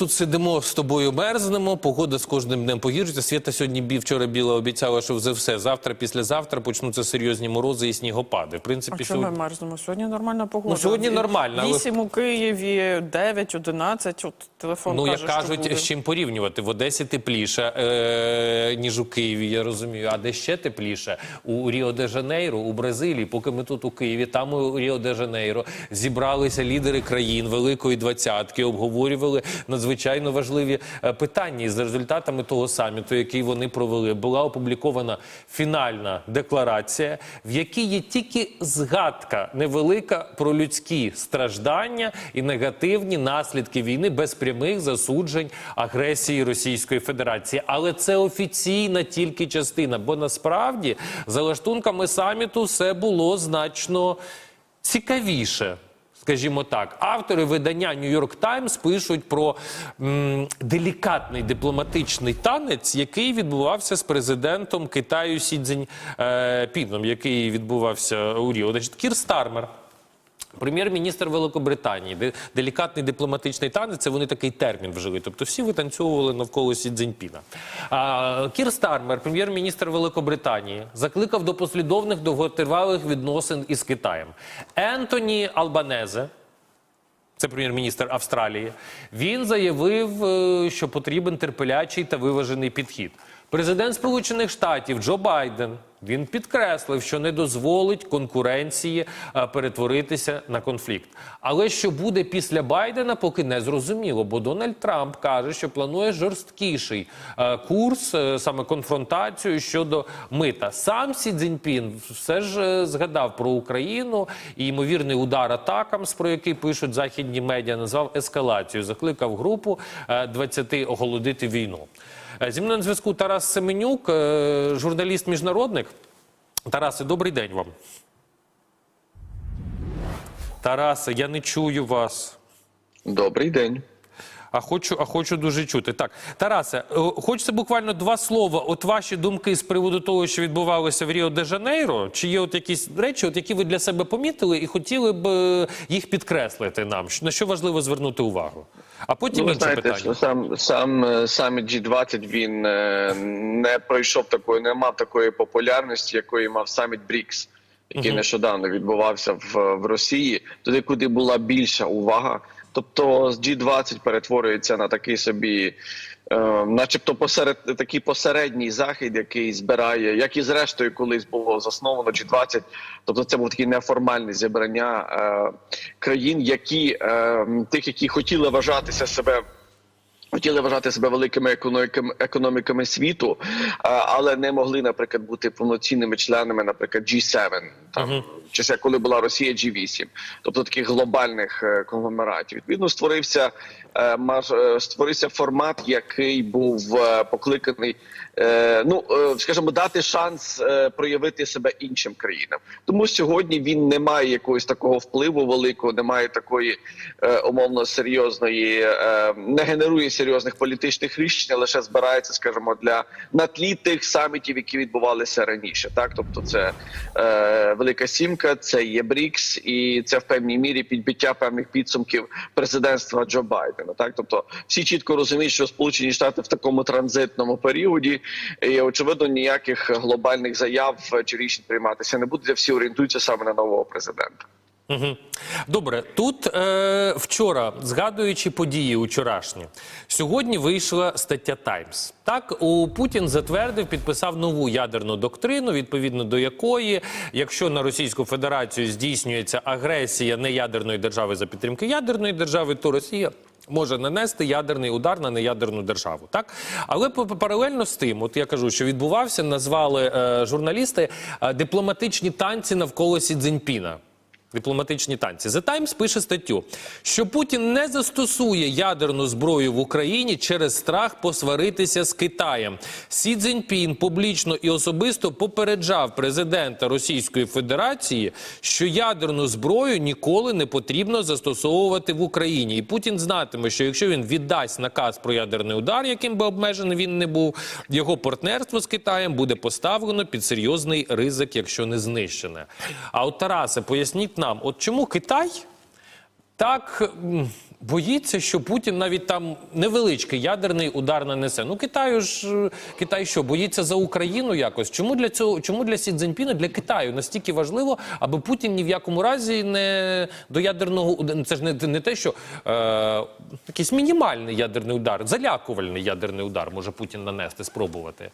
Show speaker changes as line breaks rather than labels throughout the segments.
тут сидимо з тобою, мерзнемо. Погода з кожним днем погіршується. Свята сьогодні бі вчора біла обіцяла, що за все завтра, післязавтра почнуться серйозні морози і снігопади. В принципі,
А чому ми
сьогодні...
мерзнемо? Сьогодні нормальна погода.
Ну, сьогодні нормально, але-
у Києві, 9, 11, от телефон
Ну,
каже,
як кажуть,
що буде.
з чим порівнювати? В Одесі тепліше, е, ніж у Києві, я розумію. А де ще тепліше? У Ріо-де-Жанейро, у Бразилії, поки ми тут у Києві, там у Ріо-де-Жанейро зібралися лідери країн Великої Двадцятки, обговорювали надзвичайно важливі е, питання. І за результатами того саміту, який вони провели, була опублікована фінальна декларація, в якій є тільки згадка невелика про людські страждання і негативні наслідки війни без прямих засуджень агресії Російської Федерації. Але це офіційна тільки частина, бо насправді за лаштунками саміту все було значно цікавіше. Скажімо так, автори видання Нью-Йорк Таймс пишуть про м, делікатний дипломатичний танець, який відбувався з президентом Китаю Сі е, Піном, який відбувався у Ріо. Значить, Кір Стармер. Прем'єр-міністр Великобританії, де делікатний дипломатичний танець, це вони такий термін вжили. Тобто всі витанцьовували навколо Сі Цзіньпіна. Кір Стармер, прем'єр-міністр Великобританії, закликав до послідовних довготривалих відносин із Китаєм. Ентоні Албанезе, це прем'єр-міністр Австралії. Він заявив, е, що потрібен терпелячий та виважений підхід. Президент Сполучених Штатів Джо Байден він підкреслив, що не дозволить конкуренції е, перетворитися на конфлікт. Але що буде після Байдена, поки не зрозуміло, бо Дональд Трамп каже, що планує жорсткіший е, курс, е, саме конфронтацію щодо мита. Сам Сі Цзіньпін все ж згадав про Україну і ймовірний удар атакам, про який пишуть західні медіа, назвав ескалацію. Закликав групу е, 20 оголодити війну. Е, Зі мною на зв'язку Тарас Семенюк, е, журналіст-міжнародник. Тарасе, добрий день вам. Тарасе, я не чую вас.
Добрий день.
А хочу, а хочу дуже чути. Так, Тарасе, е, хочеться буквально два слова. От ваші думки з приводу того, що відбувалося в Ріо де Жанейро. Чи є от якісь речі, от які ви для себе помітили і хотіли б е, їх підкреслити нам? На що важливо звернути увагу? А потім
Ну,
інше
знаєте,
питання.
що сам сам е, саміт G20 він не пройшов такої, не мав такої популярності, якої мав саміт БРІКС, який нещодавно відбувався в, в Росії, туди, куди була більша увага. Тобто з G20 перетворюється на такий собі, е, начебто, посеред такий посередній захід, який збирає, як і зрештою колись було засновано G20. Тобто, це був такий неформальне зібрання е, країн, які е, тих, які хотіли вважатися себе. Хотіли вважати себе великими економіками світу, але не могли, наприклад, бути повноцінними членами, наприклад, G7, там чи ще коли була Росія G8, тобто таких глобальних е, конгломератів. Відповідно, створився е, маж- е, створився формат, який був е, покликаний, е, ну е, скажімо, дати шанс е, проявити себе іншим країнам. Тому сьогодні він не має якогось такого впливу великого, не має такої е, умовно серйозної, е, не генерує серйозних політичних рішень, лише збирається, скажімо, для на тлі тих самітів, які відбувалися раніше. Так, тобто, це е, Велика Сімка, це є БРІКС, і це в певній мірі підбиття певних підсумків президентства Джо Байдена. Так, тобто, всі чітко розуміють, що Сполучені Штати в такому транзитному періоді, і очевидно, ніяких глобальних заяв чи рішень прийматися не буде. Всі орієнтуються саме на нового президента.
Мгм. Добре, тут е, вчора, згадуючи події учорашні, сьогодні вийшла стаття Таймс. Так, у Путін затвердив, підписав нову ядерну доктрину, відповідно до якої, якщо на Російську Федерацію здійснюється агресія неядерної держави за підтримки ядерної держави, то Росія. Може нанести ядерний удар на неядерну державу, так але паралельно з тим, от я кажу, що відбувався, назвали е, журналісти е, дипломатичні танці навколо Сі Цзіньпіна. Дипломатичні танці. The Times пише статтю, що Путін не застосує ядерну зброю в Україні через страх посваритися з Китаєм. Сі Цзіньпін публічно і особисто попереджав президента Російської Федерації, що ядерну зброю ніколи не потрібно застосовувати в Україні. І Путін знатиме, що якщо він віддасть наказ про ядерний удар, яким би обмежений він не був, його партнерство з Китаєм буде поставлено під серйозний ризик, якщо не знищене. А от Тарасе, поясніть нам, от чому Китай так боїться, що Путін навіть там невеличкий ядерний удар нанесе. Ну Китаю ж е, Китай що боїться за Україну якось. Чому для цього? Чому для Сі Цзіньпіна, для Китаю настільки важливо, аби Путін ні в якому разі не до ядерного Це ж не, не те, що е, якийсь мінімальний ядерний удар, залякувальний ядерний удар може Путін нанести, спробувати.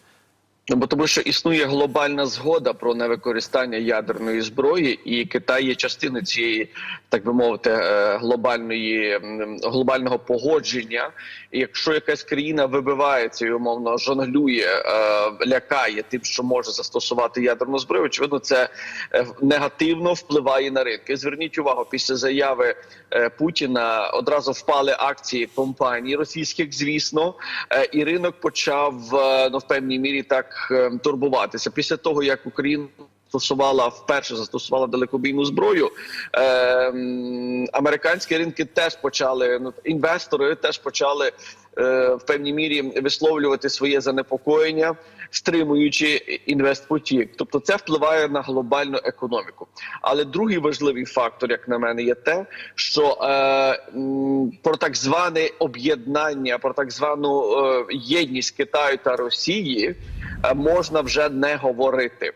Ну, бо тому, що існує глобальна згода про невикористання ядерної зброї, і Китай є частиною цієї, так би мовити, е, глобальної глобального погодження. І якщо якась країна вибивається і умовно жонглює, е, лякає тим, що може застосувати ядерну зброю, очевидно, це е, негативно впливає на ринки. Зверніть увагу, після заяви Путіна одразу впали акції компаній російських, звісно, і ринок почав ну, в певній мірі так е, турбуватися. Після того як Україна застосувала вперше застосувала далекобійну зброю. Е, американські ринки теж почали ну, інвестори теж почали е, в певній мірі висловлювати своє занепокоєння, стримуючи інвестпотік. Тобто, це впливає на глобальну економіку. Але другий важливий фактор, як на мене, є те, що е, про так зване об'єднання, про так звану е, єдність Китаю та Росії можна вже не говорити.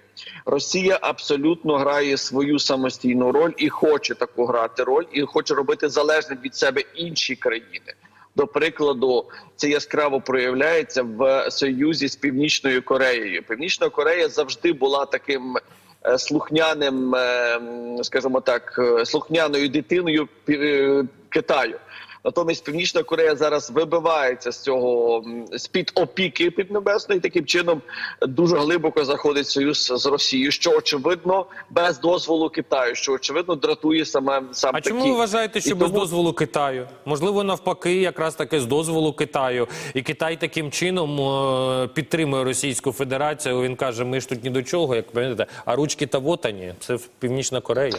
Росія абсолютно грає свою самостійну роль і хоче таку грати роль, і хоче робити залежним від себе інші країни. До прикладу, це яскраво проявляється в союзі з Північною Кореєю. Північна Корея завжди була таким е, слухняним, е, скажімо так, е, слухняною дитиною е, Китаю. Натомість Північна Корея зараз вибивається з цього з під опіки піднебесної, і таким чином дуже глибоко заходить в союз з Росією, що очевидно без дозволу Китаю, що очевидно дратує саме сам
А чому ви вважаєте,
І
що без
тому-
дозволу Китаю? Можливо, навпаки, якраз таки з дозволу Китаю. І Китай таким чином е, підтримує Російську Федерацію. Він каже: ми ж тут ні до чого, як пам'ятаєте, а ручки та вотані. Це в Північна Корея.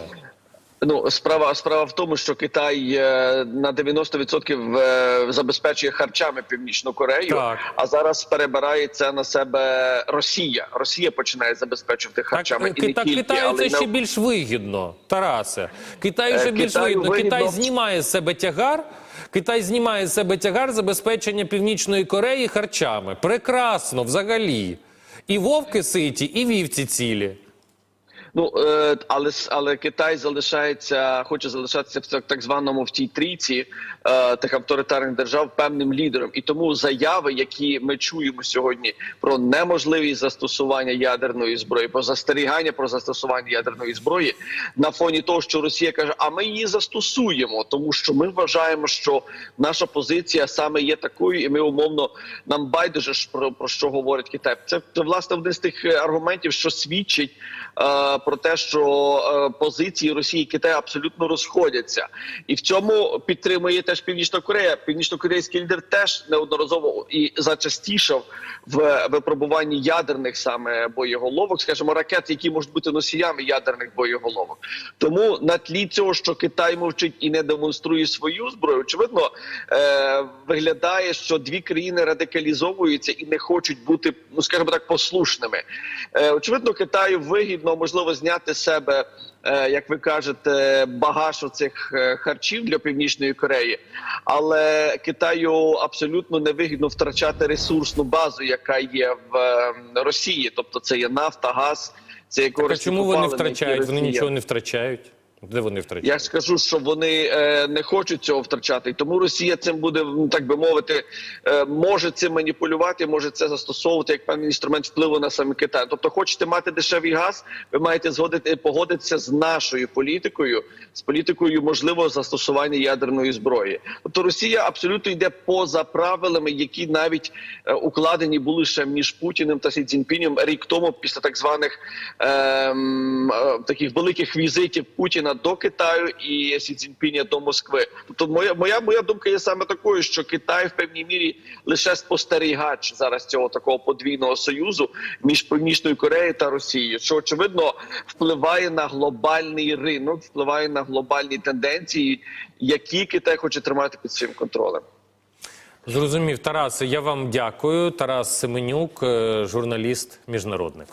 Ну, справа справа в тому, що Китай е, на 90% е, забезпечує харчами Північну Корею,
Так.
а зараз перебирає це на себе Росія. Росія починає забезпечувати харчами
Так,
і не
Кита-
тільки,
Китаю
але
це
й на-
ще більш вигідно, Тарасе. Китаю
Е,
ще більш
Китаю
вигідно.
вигідно.
Китай знімає з себе тягар. Китай знімає з себе тягар забезпечення Північної Кореї харчами. Прекрасно, взагалі. І вовки ситі, і вівці цілі.
Ну е, але але Китай залишається, хоче залишатися в так, званому в тій трійці е, тих авторитарних держав певним лідером. І тому заяви, які ми чуємо сьогодні про неможливість застосування ядерної зброї, про застерігання про застосування ядерної зброї на фоні того, що Росія каже, а ми її застосуємо, тому що ми вважаємо, що наша позиція саме є такою, і ми умовно нам байдуже ж про, про що говорить Китай. Це, це власне один з тих е, аргументів, що свідчить е, про те, що е, позиції Росії і Китаю абсолютно розходяться, і в цьому підтримує теж Північна Корея. Північно-корейський лідер теж неодноразово і зачастішав в випробуванні ядерних саме боєголовок, скажімо, ракет, які можуть бути носіями ядерних боєголовок. Тому на тлі цього, що Китай мовчить і не демонструє свою зброю, очевидно, е, виглядає, що дві країни радикалізовуються і не хочуть бути, ну скажімо так, послушними. Е, очевидно, Китаю вигідно можливо зняти з себе. е, Як ви кажете, багаж оцих харчів для північної Кореї, але Китаю абсолютно невигідно втрачати ресурсну базу, яка є в е, Росії. Тобто, це є нафта, газ, це є
Так, а чому вони втрачають? Вони нічого не втрачають. Де вони втрачають?
я скажу, що вони е, не хочуть цього втрачати, і тому Росія цим буде ну, так би мовити, е, може цим маніпулювати, може це застосовувати як певний інструмент впливу на саме Китай. Тобто, хочете мати дешевий газ, ви маєте згодити погодитися з нашою політикою, з політикою можливого застосування ядерної зброї. Тобто Росія абсолютно йде поза правилами, які навіть е, укладені були ще між Путіним та Сі Цзіньпінем рік тому, після так званих ем, е, таких великих візитів Путіна до Китаю і Сі Цзіньпіня до Москви. Тобто, моя моя моя думка є саме такою, що Китай в певній мірі лише спостерігач зараз цього такого подвійного союзу між Північною Кореєю та Росією, що очевидно впливає на глобальний ринок, впливає на глобальні тенденції, які Китай хоче тримати під своїм контролем.
Зрозумів, Тарасе, я вам дякую. Тарас Семенюк, е, журналіст, міжнародник.